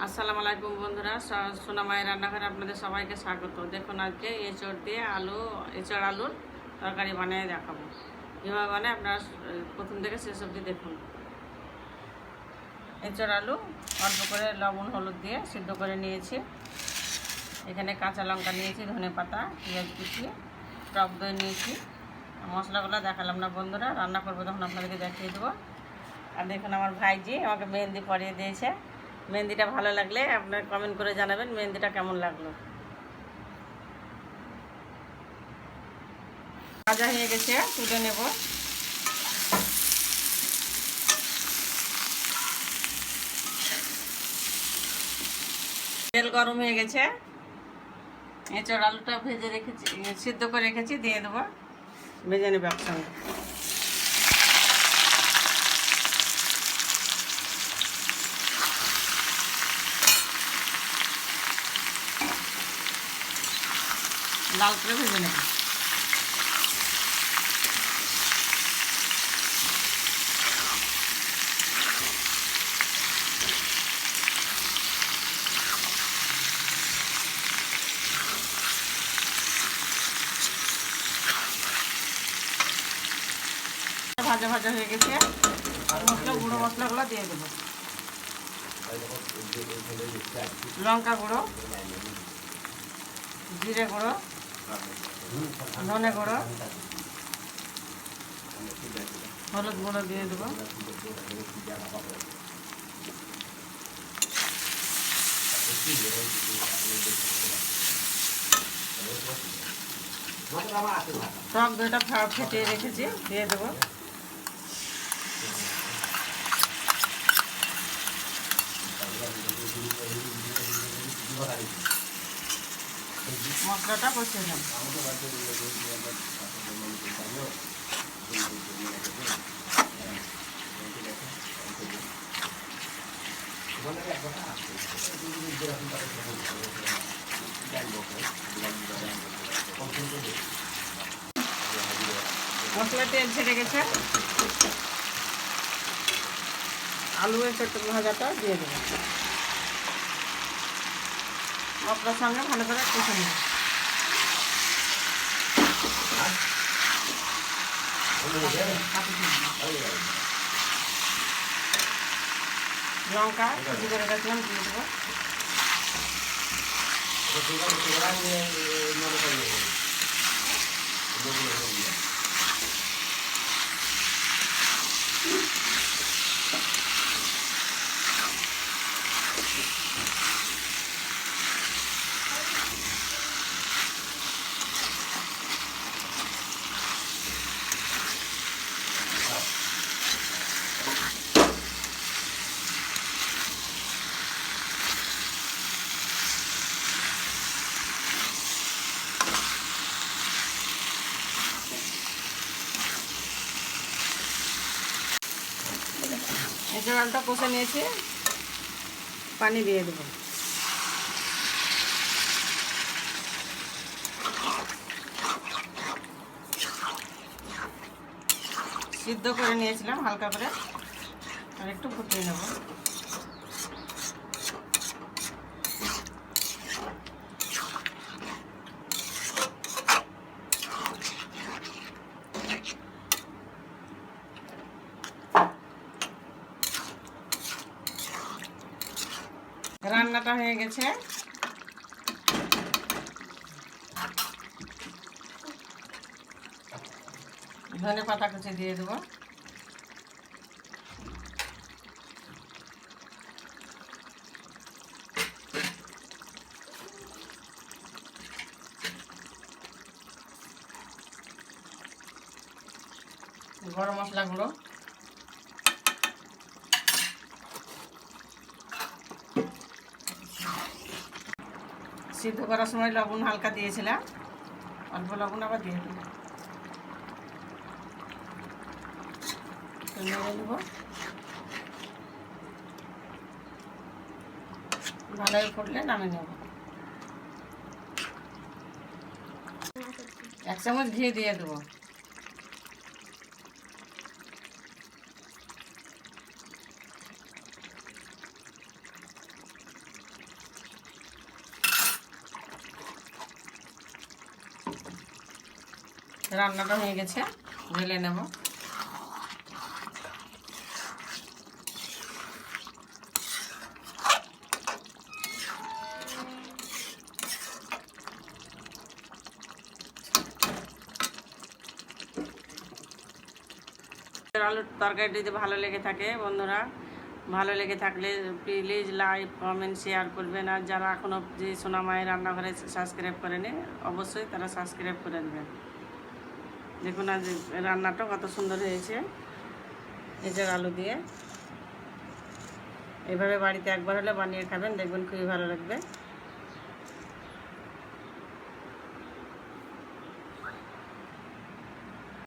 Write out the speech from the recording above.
আসসালামু আলাইকুম বন্ধুরা, স- সোনা মায়ের রান্নাঘরে আপনাদের সবাইকে স্বাগত। দেখুন আজকে এঁচড় দিয়ে আলু, এঁচড় আলুর তরকারি বানিয়ে দেখাবো। কীভাবে বানায় আপনারা প্রথম থেকে শেষ অবধি দেখুন। এঁচড় আলু, অল্প করে লবণ, হলুদ দিয়ে সিদ্ধ করে নিয়েছি। এখানে কাঁচা লঙ্কা নিয়েছি, ধনে পাতা, পেঁয়াজ কুচি, টক দই নিয়েছি। মশলাগুলো দেখালাম না বন্ধুরা, রান্না করব তখন আপনাদেরকে দেখিয়ে দেবো। আর দেখুন আমার ভাইজি আমাকে মেহেন্দি পরিয়ে দিয়েছে। মেহেন্দিটা ভালো লাগলে আপনার কমেন্ট করে জানাবেন মেহেন্দিটা কেমন লাগল। ভাজা হয়ে গেছে, তুলে নেব। তেল গরম হয়ে গেছে। এঁচড় আলুটা ভেজে রেখেছি, সিদ্ধ করে রেখেছি, দিয়ে দেবো। ভেজে নেবে একসঙ্গে। লাল করে ভেজে নেব। ভাজা ভাজা হয়ে গেছে। আর মশলা, গুঁড়ো মশলাগুলো দিয়ে দেবো। লঙ্কা গুঁড়ো। জিরে গুঁড়ো ধনে গুঁড়ো হলুদ গুঁড়ো দিয়ে দেবো। টক দইটা ফেটিয়ে রেখেছি দিয়ে দেবো। মশলাটা কষিয়ে নেব। মশলা তেল ছেড়ে গেছে। আলু ছোট্ট ভাজাটা দিয়ে দেবো। মশলার সঙ্গে ভালো করে কষে নেব লঙ্কা কুচি করে রাখলাম দিয়ে দেবো। এই জলটা কষে নিয়েছি। পানি দিয়ে দেবো। সিদ্ধ করে নিয়েছিলাম হালকা করে। আর একটু ফুটিয়ে নেব। রান্নাটা হয়ে গেছে। ধনে পাতা কুচি দিয়ে দেবো। গরম মশলা গুঁড়ো সিদ্ধ করার সময় লবণ হালকা দিয়েছিলাম। অল্প লবণ আবার দিয়ে তো নেড়ে ভালোই করলে নামে নেব। এক চামচ ঘি দিয়ে দেবো। রান্নাটা হয়ে গেছে, ঢেলে নেব। আলুর তরকারিটি যদি ভালো লেগে থাকে, বন্ধুরা, ভালো লেগে থাকলে প্লিজ লাইক কমেন্ট শেয়ার করবেন। আর যারা এখনও যে সোনামায়ের রান্নাঘরে সাবস্ক্রাইব করেনি, অবশ্যই তারা সাবস্ক্রাইব করে নেবেন। দেখুন আজ রান্নাটা কত সুন্দর হয়েছে। এঁচড় আলু দিয়ে। এভাবে বাড়িতে একবার হলে বানিয়ে খাবেন, দেখবেন খুবই ভালো লাগবে।